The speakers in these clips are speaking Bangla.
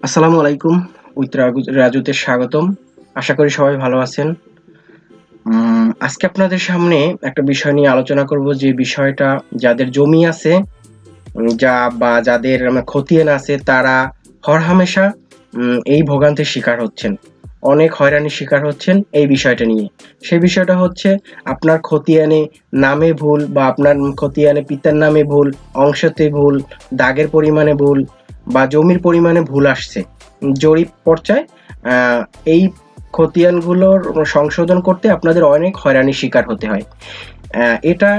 আসসালামু আলাইকুম উইথ রাজুতে স্বাগতম। আশা করি সবাই ভালো আছেন। আজকে আপনাদের সামনে একটা বিষয় নিয়ে আলোচনা করব যে বিষয়টা যাদের জমি আছে যা বা যাদের উম, খতিয়ান আছে তারা হরহামেশা এই ভোগান্তির শিকার হচ্ছেন। অনেক হয়রানির শিকার হচ্ছেন এই বিষয়টা নিয়ে। সেই বিষয়টা হচ্ছে আপনার খতিয়ানে নামে ভুল বা আপনার খতিয়ানে পিতার নামে ভুল অংশতে ভুল দাগের পরিমাণে ভুল বা জমির পরিমাণে ভুল আসছে, জরিপ পর্যায়ে এই খতিয়ানগুলোর সংশোধন করতে আপনাদের অনেক হয়রানির শিকার হতে হয়। এটা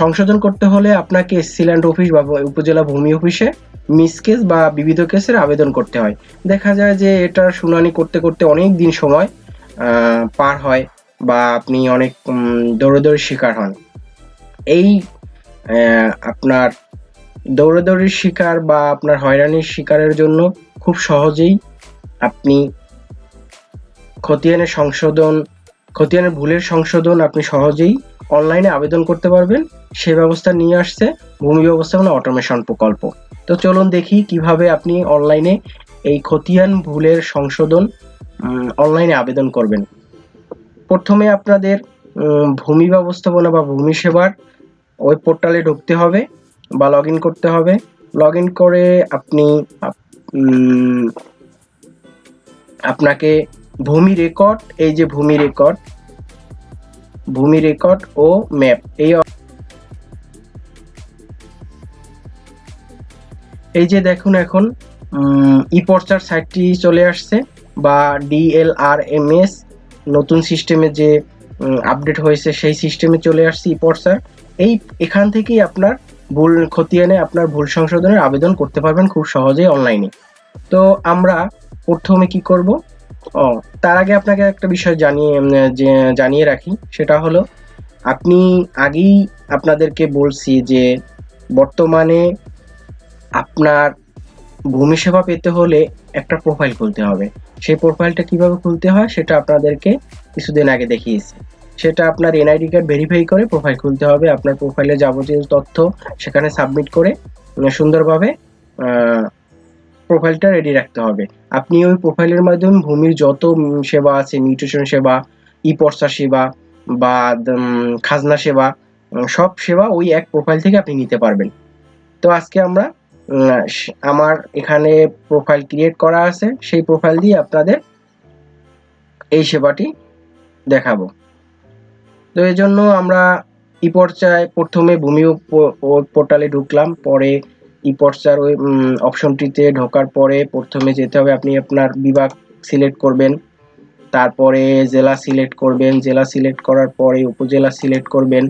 সংশোধন করতে হলে আপনাকে সিল্যান্ড অফিস বা উপজেলা ভূমি অফিসে মিস কেস বা বিবিধ কেসের আবেদন করতে হয়। দেখা যায় যে এটার শুনানি করতে করতে অনেক দিন সময় পার হয় বা আপনি অনেক দৌড়াদৌড়ির শিকার হন। এই আপনার দৌড়াদৌড়ির শিকার বা আপনার হয়রানির শিকারের জন্য খুব সহজেই আপনি খতিয়ানের সংশোধন, খতিয়ানের ভুলের সংশোধন আপনি সহজেই অনলাইনে আবেদন করতে পারবেন। সে ব্যবস্থা নিয়ে আসছে ভূমি ব্যবস্থাপনা অটোমেশন প্রকল্প। তো চলুন দেখি কীভাবে আপনি অনলাইনে এই খতিয়ান ভুলের সংশোধন অনলাইনে আবেদন করবেন। প্রথমে আপনাদের ভূমি ব্যবস্থাপনা বা ভূমি সেবার ওই পোর্টালে ঢুকতে হবে। বা লগ করতে হবে। লগ করে আপনি আপনাকে ভূমি রেকর্ড এই যে ভূমি রেকর্ড ভূমি রেকর্ড ও ম্যাপ এই এই যে দেখুন এখন ই পর্চার সাইটটি চলে আসছে বা ডিএলআরএমএস নতুন সিস্টেমে যে আপডেট হয়েছে সেই সিস্টেমে চলে আসছে ই পর্চার এই, এখান থেকেই আপনার ভুল খতিয়ানে আপনার ভুল সংশোধনের আবেদন করতে পারবেন খুব সহজেই অনলাইনে তো আমরা প্রথমে কি করব? ও, তার আগে আপনাকে একটা বিষয় জানিয়ে জানিয়ে রাখি। সেটা হলো, আপনি আগেই আপনাদেরকে বলছি যে, বর্তমানে আপনার ভূমি সেবা পেতে হলে একটা প্রোফাইল খুলতে হবে। সেই প্রোফাইলটা কীভাবে খুলতে হয়, সেটা আপনাদেরকে কিছুদিন আগে দেখিয়েছি। সেটা আপনার এনআইডি কার্ড ভেরিফাই করে প্রোফাইল খুলতে হবে। আপনার প্রোফাইলে যাবতীয় তথ্য সেখানে সাবমিট করে সুন্দরভাবে প্রোফাইলটা রেডি রাখতে হবে। আপনি ওই প্রোফাইলের মাধ্যমে ভূমির যত সেবা আছে নিউট্রিশন সেবা ই পর্সা সেবা বা খাজনা সেবা সব সেবা ওই এক প্রোফাইল থেকে আপনি নিতে পারবেন। তো আজকে আমরা আমার এখানে প্রোফাইল ক্রিয়েট করা আছে। সেই প্রোফাইল দিয়ে আপনাদের এই সেবাটি দেখাবো। তো এই জন্য আমরা ই পর্চায় প্রথমে ভূমি পোর্টালে ঢুকলাম। পরে ই পর্চার ওই অপশনটিতে ঢোকার পরে প্রথমে যেতে হবে, আপনি আপনার বিভাগ সিলেক্ট করবেন। তারপরে জেলা সিলেক্ট করবেন। জেলা সিলেক্ট করার পরে উপজেলা সিলেক্ট করবেন।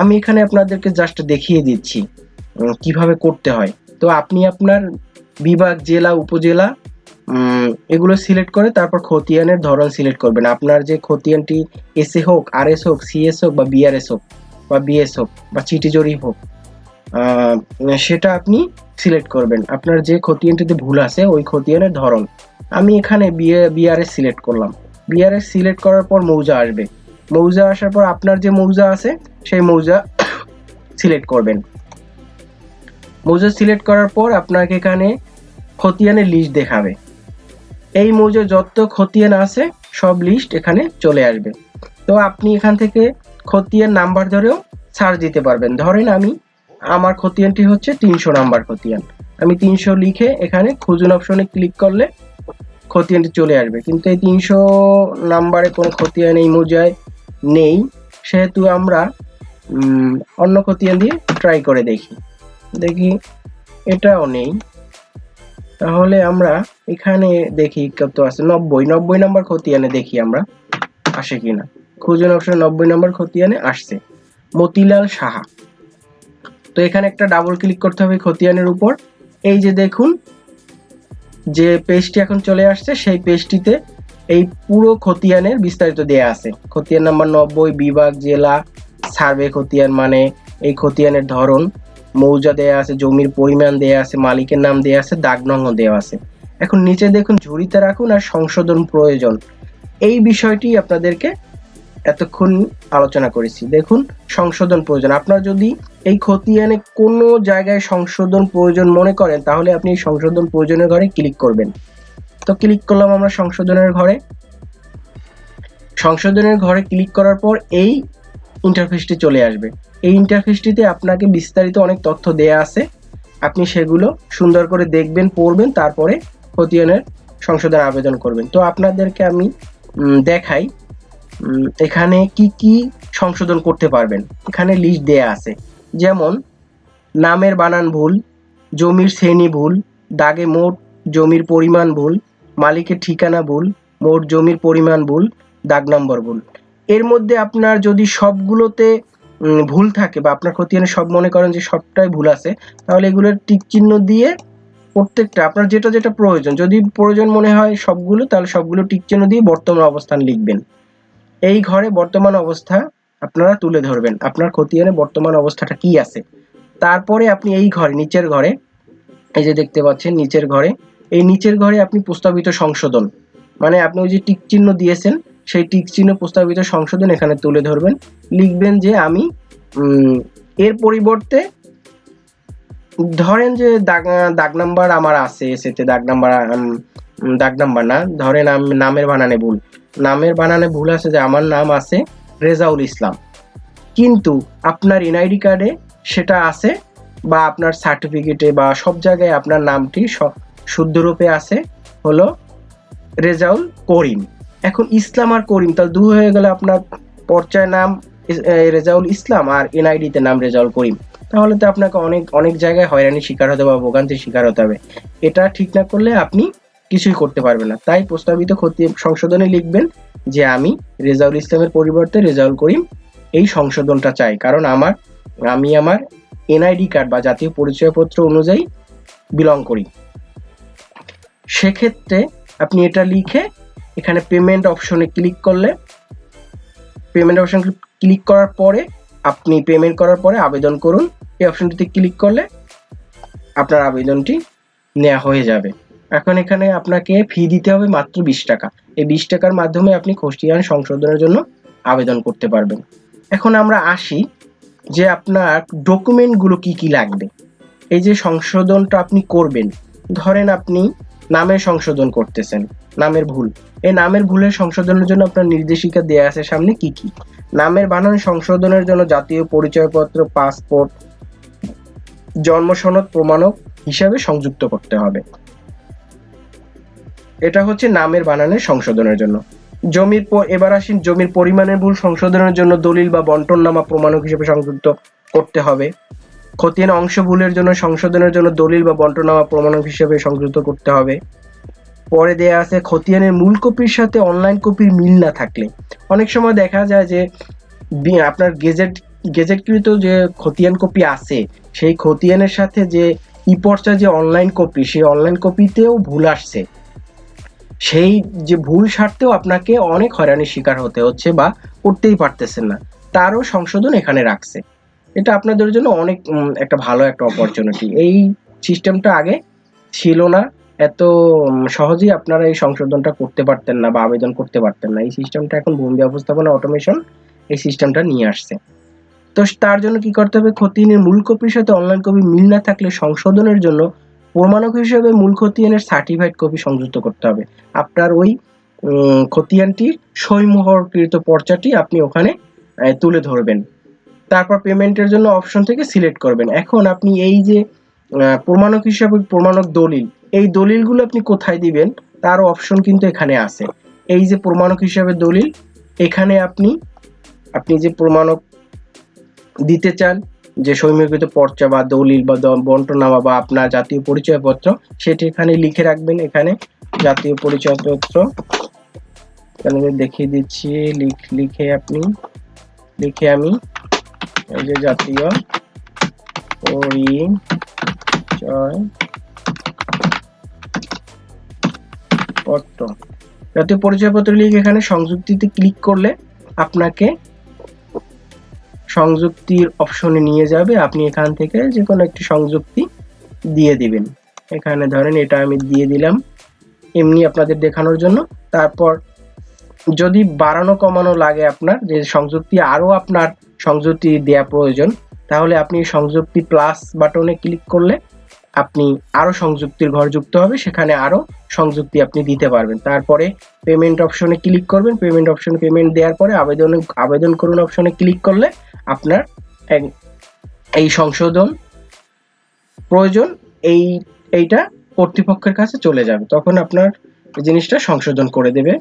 আমি এখানে আপনাদেরকে জাস্ট দেখিয়ে দিচ্ছি কীভাবে করতে হয়। তো আপনি আপনার বিভাগ, জেলা, উপজেলা এগুলো সিলেক্ট করে তারপর খতিয়ানের ধরন সিলেক্ট করবেন। আপনার যে খতিয়ানটি এসএ হোক আর এস হোক সিএস হোক বা বিআরএস হোক বা বিএস হোক বা চিটি জরিপ হোক সেটা আপনি সিলেক্ট করবেন। আপনার যে খতিয়ানটিতে ভুল আছে, ওই খতিয়ানের ধরন। আমি এখানে বিএ বিআরএস সিলেক্ট করলাম। বিআরএস সিলেক্ট করার পর মৌজা আসবে। মৌজা আসার পর আপনার যে মৌজা আছে, সেই মৌজা সিলেক্ট করবেন। মৌজা সিলেক্ট করার পর আপনাকে এখানে খতিয়ানের লিস্ট দেখাবে। এই মৌজা যত খতিয়ান আছে, সব লিস্ট এখানে চলে আসবে। তো আপনি এখান থেকে খতিয়ান নাম্বার ধরেও ছাড় দিতে পারবেন। ধরেন আমি, আমার খতিয়ানটি হচ্ছে তিনশো নাম্বার খতিয়ান। আমি তিনশো লিখে এখানে খুঁজুন অপশনে ক্লিক করলে খতিয়ানটি চলে আসবে। কিন্তু এই তিনশো নাম্বারে কোনো খতিয়ান এই মৌজায় নেই। সেহেতু আমরা অন্য খতিয়ান দিয়ে ট্রাই করে দেখি। দেখি, এটাও নেই। তাহলে আমরা এখানে দেখি কত আছে? নব্বই। নব্বই নাম্বার খতিয়ানে দেখি আমরা, আসে কিনা খুঁজুন অপশন নব্বই নাম্বার খতিয়ানে আসছে। মতিলাল সাহা। তো এখানে একটা ডাবল ক্লিক করতে হবে খতিয়ানের উপর। এই যে দেখুন, যে পেজটি এখন চলে আসছে, সেই পেজটিতে এই পুরো খতিয়ানের বিস্তারিত দেয়া আছে। খতিয়ান নাম্বার নব্বই, বিভাগ, জেলা, সার্ভে খতিয়ান মানে এই খতিয়ানের ধরন। মৌজা দেয়া আছে, জমির পরিমাণ দেয়া আছে, মালিকের নাম দেয়া আছে, দাগ নং দেওয়া আছে। এখন নিচে দেখুন ঝুড়িতে রাখুন আর সংশোধন প্রয়োজন। এই বিষয়টি আপনাদেরকে এতক্ষণ আলোচনা করেছি। দেখুন, সংশোধন প্রয়োজন। আপনার যদি এই খতিয়ানে কোনো জায়গায় সংশোধন প্রয়োজন মনে করেন, তাহলে আপনি সংশোধন প্রয়োজনের ঘরে ক্লিক করবেন। তো ক্লিক করলাম আমরা সংশোধনের ঘরে। সংশোধনের ঘরে ক্লিক করার পর এই ইন্টারফেসটি চলে আসবে। এই ইন্টারফেসটিতে আপনাকে বিস্তারিত অনেক তথ্য দেয়া আছে। আপনি সেগুলো সুন্দর করে দেখবেন, পড়বেন, তারপরে খতিয়ানের সংশোধন আবেদন করবেন। তো আপনাদেরকে আমি দেখাই এখানে কি কি সংশোধন করতে পারবেন। এখানে লিস্ট দেয়া আছে। যেমন, নামের বানান ভুল, জমির শ্রেণি ভুল, দাগে মোট জমির পরিমাণ ভুল, মালিকের ঠিকানা ভুল, মোট জমির পরিমাণ ভুল, দাগ নম্বর ভুল। এর মধ্যে আপনার যদি সবগুলোতে ভুল থাকে বা আপনার খতিয়ানে সব মনে করেন যে সবটাই ভুল আছে, তাহলে এগুলোর টিক চিহ্ন দিয়ে প্রত্যেকটা, আপনার যেটা যেটা প্রয়োজন, যদি প্রয়োজন মনে হয় সবগুলো, তাহলে সবগুলো টিক চিহ্ন দিয়ে বর্তমান অবস্থান লিখবেন। এই ঘরে বর্তমান অবস্থা আপনারা তুলে ধরবেন, আপনার খতিয়ানে বর্তমান অবস্থাটা কি আছে। তারপরে আপনি এই ঘরে, নিচের ঘরে, এই যে দেখতে পাচ্ছেন নিচের ঘরে, এই নিচের ঘরে আপনি প্রস্তাবিত সংশোধন মানে আপনি ওই যে টিক চিহ্ন দিয়েছেন সেই টিক চিহ্ন প্রস্তাবিত সংশোধন এখানে তুলে ধরবেন। লিখবেন যে আমি এর পরিবর্তে ধরেন যে দাগ দাগ নাম্বার আমার আছে এসেতে দাগ নাম্বার দাগ নাম্বার না, ধরেন নামের বানানে ভুল। নামের বানানে ভুল আছে যে আমার নাম আছে রেজাউল ইসলাম। কিন্তু আপনার এনআইডি কার্ডে সেটা আছে বা আপনার সার্টিফিকেটে বা সব জায়গায় আপনার নামটি শুদ্ধরূপে আছে হলো রেজাউল করিম। এখন ইসলাম আর করিম, তাহলে দু হয়ে গেলে আপনার পর্চায় নাম রেজাউল ইসলাম আর এনআইডিতে নাম রেজাউল করিম। তাহলে তো আপনাকে অনেক অনেক জায়গায় হয়রানির শিকার হতে বা ভোগান্তির শিকার হতে হবে। এটা ঠিক না করলে আপনি কিছুই করতে পারবেন না। তাই প্রস্তাবিত ক্ষতি সংশোধনে লিখবেন যে আমি রেজাউল ইসলামের পরিবর্তে রেজাউল করিম এই সংশোধনটা চাই। কারণ আমার, আমি আমার এনআইডি কার্ড বা জাতীয় পরিচয়পত্র অনুযায়ী বিলং করি। সেক্ষেত্রে আপনি এটা লিখে এখানে পেমেন্ট অপশনে ক্লিক করলে পেমেন্ট অপশন ক্লিক করার পরে, আপনি পেমেন্ট করার পরে আবেদন করুন। এই অপশনটিতে ক্লিক করলে আপনার আবেদনটি নেওয়া হয়ে যাবে। এখন এখানে আপনাকে ফি দিতে হবে মাত্র বিশ টাকা। এই বিশ টাকার মাধ্যমে আপনি খতিয়ান সংশোধনের জন্য আবেদন করতে পারবেন। এখন আমরা আসি যে আপনার ডকুমেন্টগুলো কি কি লাগবে। এই যে সংশোধনটা আপনি করবেন, ধরেন আপনি নামের সংশোধন করতেছেন। নামের ভুল। এই নামের ভুলের সংশোধনের জন্য আপনার নির্দেশিকা দেয়া আছে সামনে কি কি? নামের বানান সংশোধনের জন্য জাতীয় পরিচয়পত্র, পাসপোর্ট, জন্ম সনদ, প্রমাণক হিসাবে সংযুক্ত করতে হবে। এটা হচ্ছে নামের বানানের সংশোধনের জন্য। জমির এবার আসেন, জমির পরিমাণের ভুল সংশোধনের জন্য দলিল বা বন্টননামা প্রমাণক হিসেবে সংযুক্ত করতে হবে। খতিয়ান অংশ ভুলের জন্য সংশোধনের জন্য দলিল বা বন্টনামা প্রমাণক হিসেবে সংযুক্ত করতে হবে। পরে দেয়া আছে, খতিয়ানের মূল কপির সাথে অনলাইন কপির মিল না থাকলে। অনেক সময় দেখা যায় যে আপনার গেজেট গেজেটকৃত যে খতিয়ান কপি আছে, সেই খতিয়ানের সাথে যে ই পর্চা যে অনলাইন কপি, সেই অনলাইন কপিতেও ভুল আসছে। সেই যে ভুল সারতেও আপনাকে অনেক হয়রানির শিকার হতে হচ্ছে বা করতেই পারতেছেন না। তারও সংশোধন এখানে রাখছে। এটা আপনাদের জন্য অনেক একটা ভালো একটা অপরচুনিটি এই সিস্টেমটা আগে ছিল না। এত সহজেই আপনারা এই সংশোধনটা করতে পারতেন না বা আবেদন করতে পারতেন না। এই সিস্টেমটা এখন ভূমি ব্যবস্থাপনা অটোমেশন এই সিস্টেমটা নিয়ে আসছে। তো তার জন্য কি করতে হবে? খতিয়ানের মূল কপির সাথে অনলাইন কপি মিল না থাকলে সংশোধনের জন্য প্রমাণক হিসেবে মূল খতিয়ানের সার্টিফাইড কপি সংযুক্ত করতে হবে। আপনার ওই খতিয়ানটির সইমোহরকৃত পর্চাটি আপনি ওখানে তুলে ধরবেন। তারপর পেমেন্টের জন্য অপশন থেকে সিলেক্ট করবেন। এখন আপনি এই যে প্রমাণক হিসাবে প্রমাণক দলিল এই দলিলগুলো আপনি কোথায় দিবেন? তার অপশন কিন্তু এখানে আছে। এই যে প্রমাণক হিসাবে দলিল, এখানে আপনি আপনি যে প্রমাণক দিতে চান, যে সৌম্যকৃত পর্চা বা দলিল বা বন্টনামা বা আপনার জাতীয় পরিচয়পত্র, সেটি এখানে লিখে রাখবেন। এখানে জাতীয় পরিচয়পত্র আমি দেখিয়ে দিচ্ছি, লিখ, লিখে আপনি, লিখে আমি এই যে জাতীয় পরিচয় পত্র জাতীয় পরিচয়পত্র লিখে এখানে সংযুক্তিতে ক্লিক করলে আপনাকে সংযুক্তির অপশনে নিয়ে যাবে। আপনি এখান থেকে যে কোনো একটি সংযুক্তি দিয়ে দিবেন। এখানে ধরেন এটা আমি দিয়ে দিলাম এমনি আপনাদের দেখানোর জন্য। তারপর যদি বাড়ানো কমানো লাগে আপনার, যে সংযুক্তি আরও আপনার সংযুক্তি দেওয়া প্রয়োজন, তাহলে আপনি সংযুক্তি প্লাস বাটনে ক্লিক করলে আপনি আরও সংযুক্তির ঘর যুক্ত হবে, সেখানে আরও সংযুক্তি আপনি দিতে পারবেন। তারপরে পেমেন্ট অপশনে ক্লিক করবেন। পেমেন্ট অপশনে পেমেন্ট দেওয়ার পরে আবেদন আবেদন করুন অপশনে ক্লিক করলে আপনার এই সংশোধন প্রয়োজন, এই, এইটা কর্তৃপক্ষের কাছে চলে যাবে। তখন আপনার জিনিসটা সংশোধন করে দেবে।